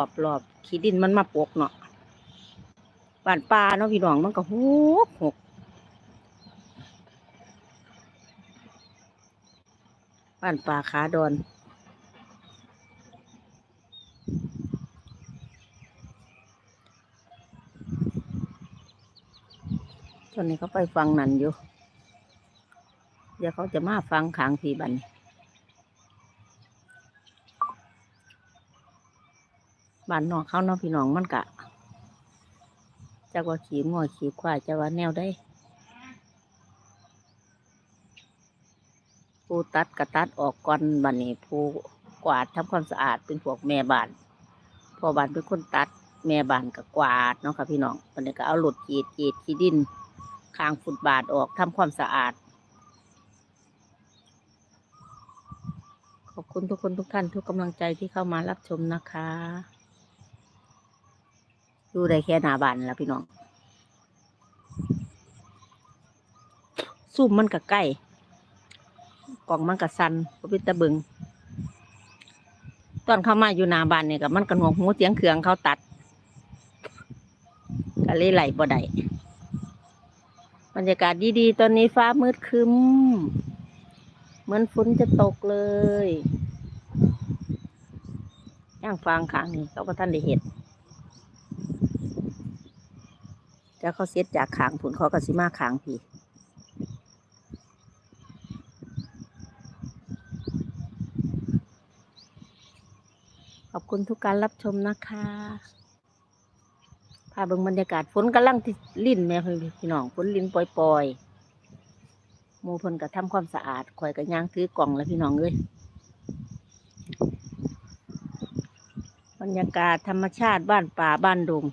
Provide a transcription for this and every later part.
อบรอบขี้ดินมันมาปกเนาะบ้านป่าเนาะพี่น้องมันก็หกหกบ้านป่าขาดอนตอนนี้เขาไปฟังนั่นอยู่ เดี๋ยวเขาจะมาฟังขางพีบัดน บ้านนอกเขาเนาะพี่น้องมันกะจากว่าขีงอขีควายจะว่าแนวได้ผู้ตัดกระตัดออกก่อนบันนี้ผู้กวาดทำความสะอาดเป็นพวกแม่บ้านพ่อบ้านเป็นคนตัดแม่บ้านก็กวาดเนาะค่ะพี่น้องบันนี้ก็เอาหลุดกีดกีดขี้ดินข้างฟุตบาทออกทำความสะอาดขอบคุณทุกคนทุกท่านทุกกำลังใจที่เข้ามารับชมนะคะ ดูได้แค่หนาบานแล้วพี่น้องซุ่มมันกับใกล้กล่องมันกับสันพระพิตะเบิงตอนเข้ามาอยู่หนาบานเนี่ยกับมันกระหนวกหูเสียงเครื่องเขาตัดก็เลยไหลบ่ได้บรรยากาศดีๆ ตอนนี้ฟ้ามืดครึ้ม เหมือนฝนจะตกเลยย่างฟางขางนี่เขาก็ท่านได้เห็น แล้วเขาเสียจากขางผุนเขาก็สิมาขางพี่ขอบคุณทุกการรับชมนะคะพาเบิ่งบรรยากาศฝนกำลังที่ลิ่นแม่พี่น้องฝนลิ่นปล่อยๆมูพนก็ทำความสะอาดข่อยก็ย่างถือกล่องแล้วพี่น้องเอ้ยบรรยากาศธรรมชาติบ้านป่าบ้านดง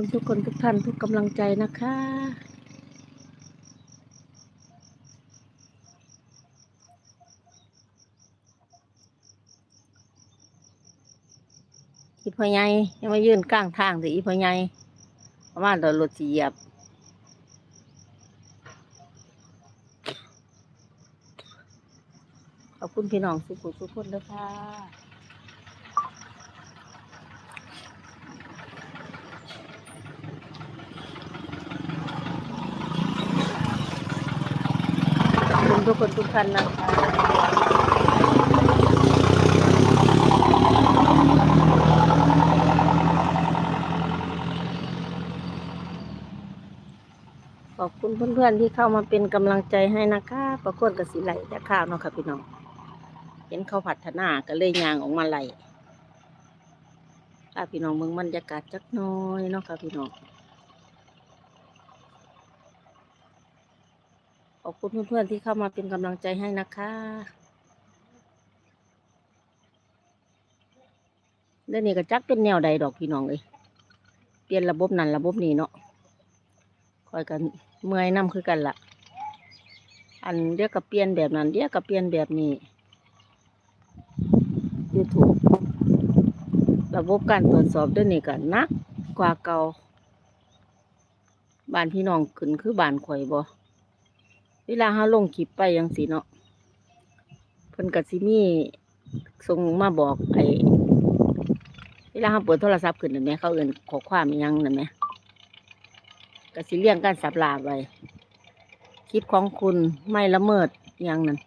คุณทุกคนทุกท่านทุกกำลังใจนะคะ อีพ่อใหญ่ยังมายืนกลางทางแต่อีพ่อใหญ่ปราะมาเรารถสีเหยียบขอบคุณพี่น้องสุขุสุขคนด้วยค่ะ ขอบคุณ ทุกคนทุกท่านนะคะขอบคุณเพื่อนๆที่เข้ามาเป็นกำลังใจให้นะคะประกวดกสิไหลแต่ข้าวเนาะค่ะพี่น้อง เห็นเขาพัฒนาก็เลยยางออกมาไหลค่ะพี่น้องเมืองบรรยากาศจักหน้อยเนาะค่ะพี่น้อง อบคุณเพื่อนๆที่เข้ามาเป็นกำลังใจให้นะคะเรื่องนี้ก็จักเป็นแนวใดดอกพี่น้องเอ้ยเปลี่ยนระบบนั้นระบบนี้เนาะคอยกันเมื่อยน้ำคือกันละอันเดียวกับเปลี่ยนแบบนั้นเดียวกับเปลี่ยนแบบนี้ยูทูบระบบการตรวจสอบเด้วยวนี้ก็หนักกว่าเก่าบ้านพี่น้องขึ้นคือบ้านข่อยบ่ เวลาเขาลงคลิปไปยังสีเนาะเพิ่นกัสิมี่ส่งมาบอกไอ้เวลาเขาเปิดโทรศัพท์ขึ้นเห็นไหมเขาเอื่นขอความยังเห็นไหมกสิเลี่ยงการสับลาไว้คลิปของคุณไม่ละเมิดยังนั่น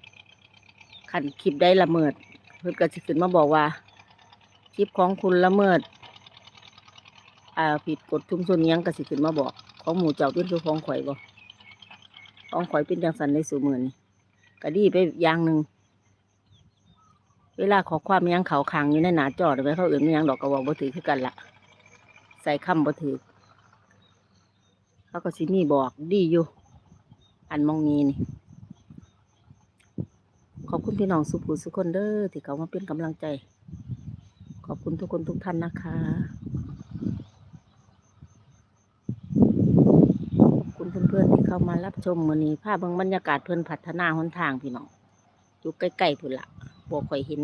ขันคลิปได้ละเมิด เพิ่นก็สิขึ้นมาบอกว่า คลิปของคุณละเมิด อ่าผิดกฎชุมชนยังก็สิขึ้นมาบอก ของหมู่เจ้าเป็นคือของข่อยบ่ ของข่อยเป็นจังสันในสูมือนี่ก็ดีไปอย่างหนึ่งเวลาขอความอิหยังเขาขังอยู่ในหนาจอดไว้เขาเอื่นอิหยังดอกกระบอกบ่ถือคือกันละใส่คำบ่ถือเขาก็สิมีบอกดีอยู่ อันมองนี้นี่ขอบคุณพี่น้องสุภูสุคนเด้อที่เขามาเป็นกำลังใจ ขอบคุณทุกคนทุกท่านนะคะ ขอบคุณ เข้ามารับชมมือนี้ภาพเบิ่งบรรยากาศเพื่อนพัฒนาหนทางพี่น้องอยู่ใกล้ๆพุ่นละบ่ค่อยเห็น